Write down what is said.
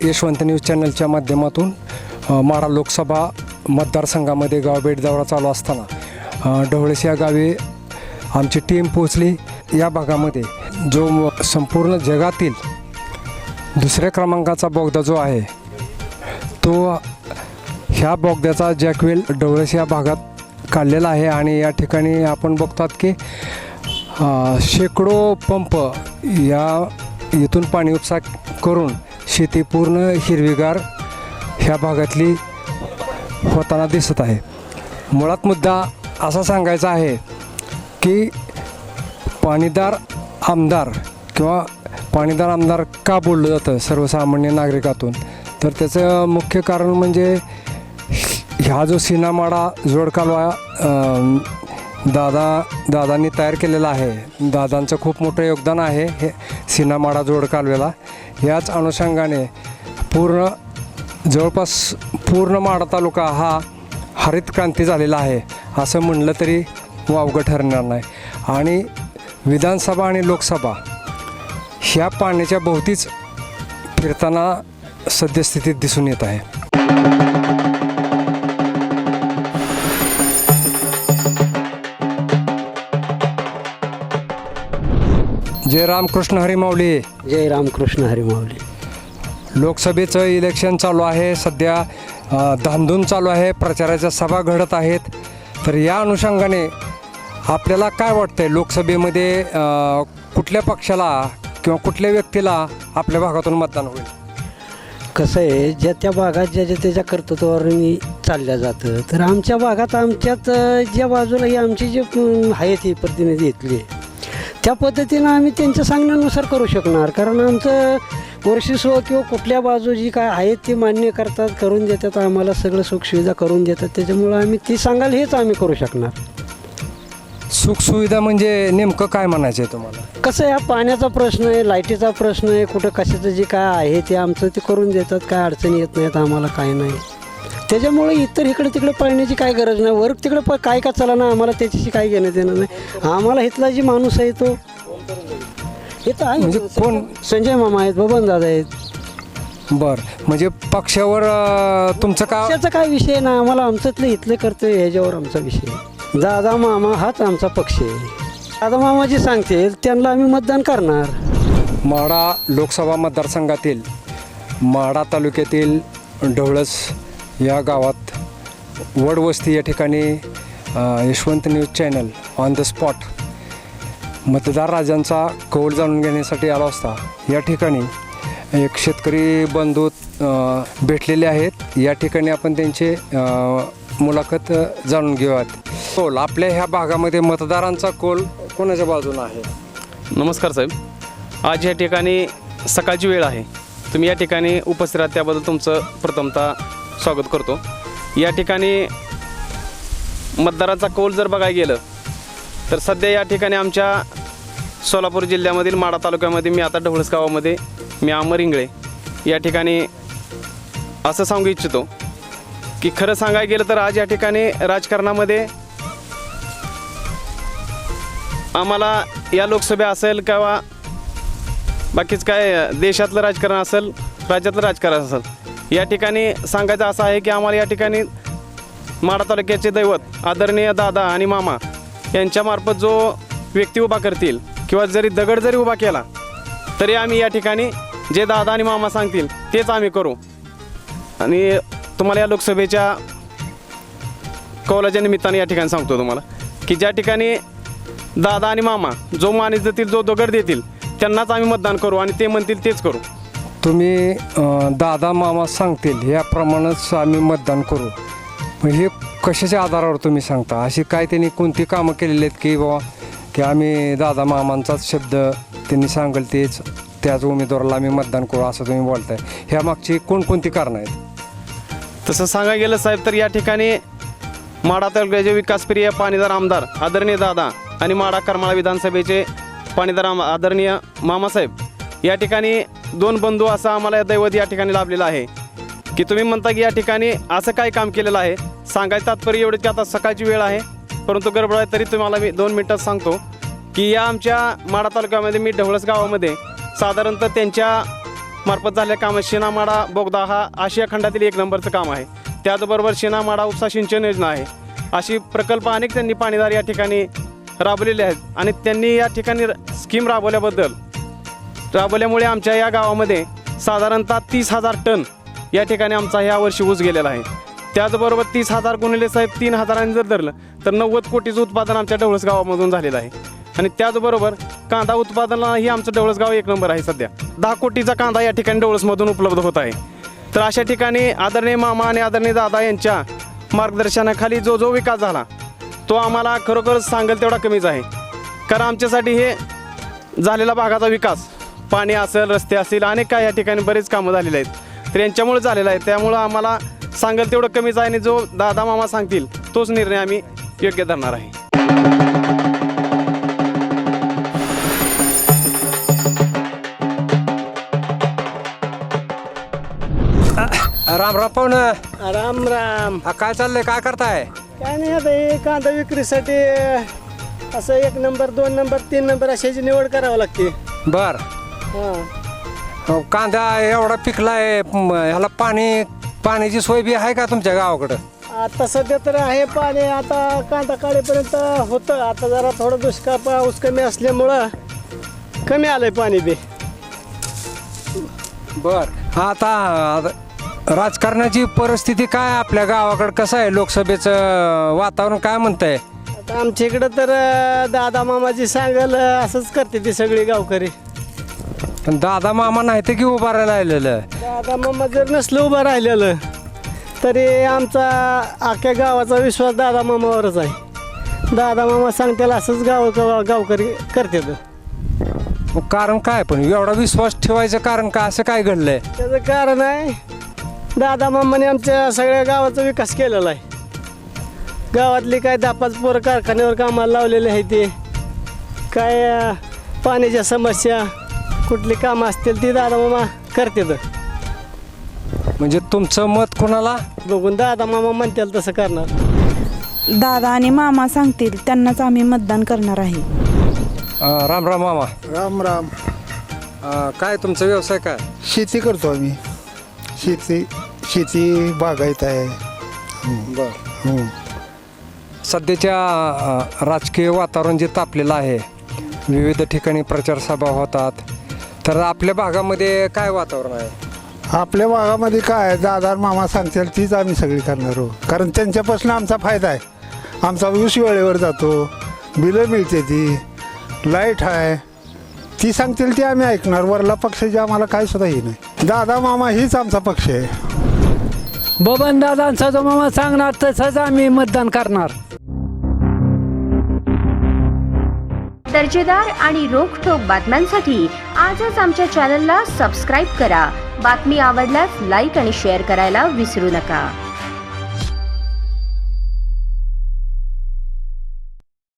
Yashwant news चॅनलच्या माध्यमातून माढा लोकसभा मतदारसंघामध्ये गाव भेट दौरा चालू असताना ढवळेस या गावी आमची टीम पोहोचली. या भागामध्ये जो संपूर्ण जगातील दुसऱ्या क्रमांकाचा बोगदा जो आहे तो ह्या बोगद्याचा जॅकवेल ढवळेस या भागात काढलेला आहे आणि या ठिकाणी आपण बघतात की शेकडो पंप या इथून पाणी उपसा करून शेती पूर्ण हिरवीगार ह्या भागातली होताना दिसत आहे. मुळात मुद्दा असा सांगायचा आहे की पाणीदार आमदार किंवा पाणीदार आमदार का बोललं जातं सर्वसामान्य नागरिकातून? तर त्याचं मुख्य कारण म्हणजे ह्या जो सिनामाडा जोडकालवा दादा दादांनी तयार केलेला आहे. दादांचं खूप मोठं योगदान आहे हे सिनामाडा जोडकालव्याला. याच अनुषंगाने पूर्ण जवळपास पूर्ण माडा तालुका हा हरित क्रांती झालेला आहे असं म्हणलं तरी वावगं ठरणार नाही. आणि विधानसभा आणि लोकसभा ह्या पाण्याच्या भोवतीच फिरताना सद्यस्थितीत दिसून येत आहे. जय रामकृष्ण हरी माऊली. जय रामकृष्ण हरी माऊली. लोकसभेचं इलेक्शन चालू आहे. सध्या धामधूम चालू आहे. प्रचाराच्या सभा घडत आहेत. तर या अनुषंगाने आपल्याला काय वाटतंय? लोकसभेमध्ये कुठल्या पक्षाला किंवा कुठल्या व्यक्तीला आपल्या भागातून मतदान होईल? कसं आहे ज्या त्या भागात ज्या ज्या त्याच्या कर्तृत्वावर चालल्या जातं तर आमच्या भागात आमच्यात ज्या बाजूला ही आमची जे आहेत ही प्रतिनिधी इथले त्या पद्धतीनं आम्ही त्यांच्या सांगण्यानुसार करू शकणार. कारण आमचं वर्षस्व किंवा कुठल्या बाजू जी काय आहेत ती मान्य करतात करून देतात आम्हाला सगळं सुखसुविधा करून देतात. त्याच्यामुळं आम्ही ती सांगाल हेच आम्ही करू शकणार. सुखसुविधा म्हणजे नेमकं काय म्हणायचं आहे तुम्हाला? कसं आहे हा पाण्याचा प्रश्न आहे लाईटीचा प्रश्न आहे कुठं कशाचं जे काय आहे ते आमचं ते करून देतात काय अडचणी येत नाहीत आम्हाला काय नाही. त्याच्यामुळे इतर इकडे तिकडे पळण्याची काय गरज नाही. वर तिकडे प काय का चला ना आम्हाला त्याच्याशी काय घेणं देणं नाही. आम्हाला इथला जी माणूस आहे तो इथं आहे म्हणजे कोण? संजय मामा आहेत बबन दादा आहेत. बरं म्हणजे पक्षावर अ, तुमचं का त्याचा काय विषय नाही आम्हाला आमच्यातलं इथलं कर्तव्य ह्याच्यावर आमचा विषय आहे. दादा मामा हाच आमचा पक्ष आहे. दादा मामा जे सांगतील त्यांना आम्ही मतदान करणार. माढा लोकसभा मतदारसंघातील माढा तालुक्यातील ढवळस या गावात वडवस्ती या ठिकाणी Yashwant news channel on the spot मतदार राजांचा कौल जाणून घेण्यासाठी आला असता. या ठिकाणी एक शेतकरी बंधू भेटलेले आहेत. या ठिकाणी आपण त्यांचे मुलाखत जाणून घेऊयात. कौल आपल्या ह्या भागामध्ये मतदारांचा कौल कोणाच्या बाजूला आहे? नमस्कार साहेब. आज या ठिकाणी सकाळची वेळ आहे. तुम्ही या ठिकाणी उपस्थित आहात त्याबद्दल तुमचं प्रथमतः स्वागत करतो. या ठिकाणी मतदाराचा कौल जर बघायला गेलं तर सध्या या ठिकाणी आमच्या सोलापूर जिल्ह्यामधील माडा तालुक्यामध्ये मी आता ढवळस गावामध्ये मी अमर इंगळे या ठिकाणी असं सांगू इच्छितो की खरं सांगायला गेलं तर आज या ठिकाणी राजकारणामध्ये आम्हाला या लोकसभा असेल किंवा बाकीच काय देशातलं राजकारण असेल राज्यातलं राजकारण असेल या ठिकाणी सांगायचं असं आहे की आम्हाला या ठिकाणी माडा तालुक्याचे दैवत आदरणीय दादा आणि मामा यांच्यामार्फत जो व्यक्ती उभा करतील किंवा जरी दगड जरी उभा केला तरी आम्ही या ठिकाणी जे दादा आणि मामा सांगतील तेच आम्ही करू. आणि तुम्हाला या लोकसभेच्या कौलाच्या निमित्ताने या ठिकाणी सांगतो तुम्हाला की ज्या ठिकाणी दादा आणि मामा जो माणूस देतील जो दगड देतील त्यांनाच आम्ही मतदान करू आणि ते म्हणतील तेच करू. तुम्ही दादा मामा सांगतील याप्रमाणेच आम्ही मतदान करू. मग हे कशाच्या आधारावर तुम्ही सांगता? अशी काय त्यांनी कोणती कामं केलेली आहेत की बाबा की आम्ही दादा मामांचाच शब्द त्यांनी सांगेल तेच त्याच उमेदवाराला आम्ही मतदान करू असं तुम्ही बोलताय. ह्या मागची कोणकोणती कारणं आहेत? तसं सांगायला गेलं साहेब तर या ठिकाणी माडा तालुक्याचे विकासप्रिय पाणीदार आमदार आदरणीय दादा आणि माडा करमाळा विधानसभेचे पाणीदार आम आदरणीय मामासाहेब या ठिकाणी दोन बंधू असा आम्हाला दैवत या ठिकाणी लाभलेला आहे. की तुम्ही म्हणता की या ठिकाणी असं काय काम केलेलं आहे? सांगायचं तात्पर्य एवढं की आता सकाळची वेळ आहे परंतु गडबड आहे तरी तुम्हाला मी दोन मिनटात सांगतो की या आमच्या माडा तालुक्यामध्ये मी ढवळस गावामध्ये साधारणतः त्यांच्या मार्फत झालेल्या कामात शेनामाडा बोगदा हा आशिया खंडातील एक नंबरचं काम आहे. त्याचबरोबर शेनामाडा उपसा सिंचन योजना आहे. अशी प्रकल्प अनेक त्यांनी पाणीदार या ठिकाणी राबवलेले आहेत आणि त्यांनी या ठिकाणी स्कीम राबवल्याबद्दल राबवल्यामुळे आमच्या या गावामध्ये साधारणतः तीस हजार टन या ठिकाणी आमचा ह्या वर्षी ऊस गेलेला आहे. त्याचबरोबर तीस हजार गुणिले साहेब तीन हजारांनी जर धरलं तर नव्वद कोटीचं उत्पादन आमच्या ढवळस गावामधून झालेलं आहे. आणि त्याचबरोबर कांदा उत्पादनाही आमचं ढवळस गाव एक नंबर आहे सध्या. दहा कोटीचा कांदा या ठिकाणी ढवळसमधून उपलब्ध होत आहे. तर अशा ठिकाणी आदरणीय मामा आणि आदरणीय दादा यांच्या मार्गदर्शनाखाली जो जो विकास झाला तो आम्हाला खरोखर सांगेल तेवढा कमीच आहे. कारण आमच्यासाठी हे झालेला भागाचा विकास पाणी असेल रस्ते असतील अनेक काय या ठिकाणी बरेच कामं झालेले आहेत. तर यांच्यामुळे झालेलं आहे. त्यामुळं आम्हाला सांगेल तेवढं कमीच आहे आणि जो दादा मामा सांगतील तोच निर्णय आम्ही योग्य धरणार आहे. राम राम पाहुण. राम राम. काय चाललंय? काय करताय? काय नाही आता हे कांदा विक्रीसाठी असं एक नंबर दोन नंबर तीन नंबर अशाची निवड करावं लागते. बर. अहो, कांदा एवढा पिकलाय म, ह्याला पाणी पाण्याची सोय बी आहे का तुमच्या गावाकडं? आता सध्या तर आहे पाणी आता कांदा काढेपर्यंत होतं. आता जरा थोडं दुष्काळ पाऊस कमी असल्यामुळं कमी आलंय पाणी बी. बर. आता राजकारणाची परिस्थिती काय आहे आपल्या गावाकडं? कसं आहे लोकसभेचं वातावरण? काय म्हणतंय? आता आमच्या इकडं तर अं, दादा मामाजी सांगल असंच करते ती सगळी गावकरी. पण दादा मामा नाही ते की उभा राहिलेलं दादा मामा जर नसलं उभं राहिलेलं तरी आमचा अख्ख्या गावाचा विश्वास दादा मामावरच आहे. दादा मामा सांगतील असंच गाव गाव- गावकरी करतात. मग कारण काय पण? एवढा विश्वास ठेवायचं कारण काय? असं काय घडलंय? त्याचं कारण आहे दादा मामाने आमच्या सगळ्या गावाचा विकास केलेला आहे. गावातली काय दहा पाच पोरं कारखान्यावर कामाला लावलेले आहे ते. काय पाण्याच्या समस्या कुठली कामं असतील ती दादा मामा करतात. म्हणजे तुमचं मत कोणाला? बघून दादा मामा म्हणतील तसं करणार. दादा आणि मामा सांगतील त्यांनाच आम्ही मतदान करणार आहे. अं, राम राम मामा. राम राम. अं, काय तुमचा व्यवसाय काय? शेती करतो आम्ही. शेती शेती बागायत आहे. बर. हं. सध्याच्या अं, राजकीय वातावरण जे तापलेलं आहे विविध ठिकाणी प्रचार सभा होतात तर आपल्या भागामध्ये काय वातावरण आहे? आपल्या भागामध्ये काय आहे, दादा आणि मामा सांगतील तीच आम्ही सगळी करणार आहोत. कारण त्यांच्यापासून आमचा फायदा आहे. आमचा ऊस वेळेवर जातो बिलं मिळते ती लाइट आहे. ती सांगतील ती आम्ही ऐकणार. वरला पक्षाची आम्हाला काय सुद्धा हे नाही. दादा मामा हीच आमचा पक्ष आहे. बबन दादांचा जो मामा सांगणार तसंच आम्ही मतदान करणार. दर्जेदार आणि रोखठोक बातम्यांसाठी आजच आमच्या चॅनलला सबस्क्राईब करा. बातमी आवडल्यास लाईक आणि शेअर करायला विसरू नका.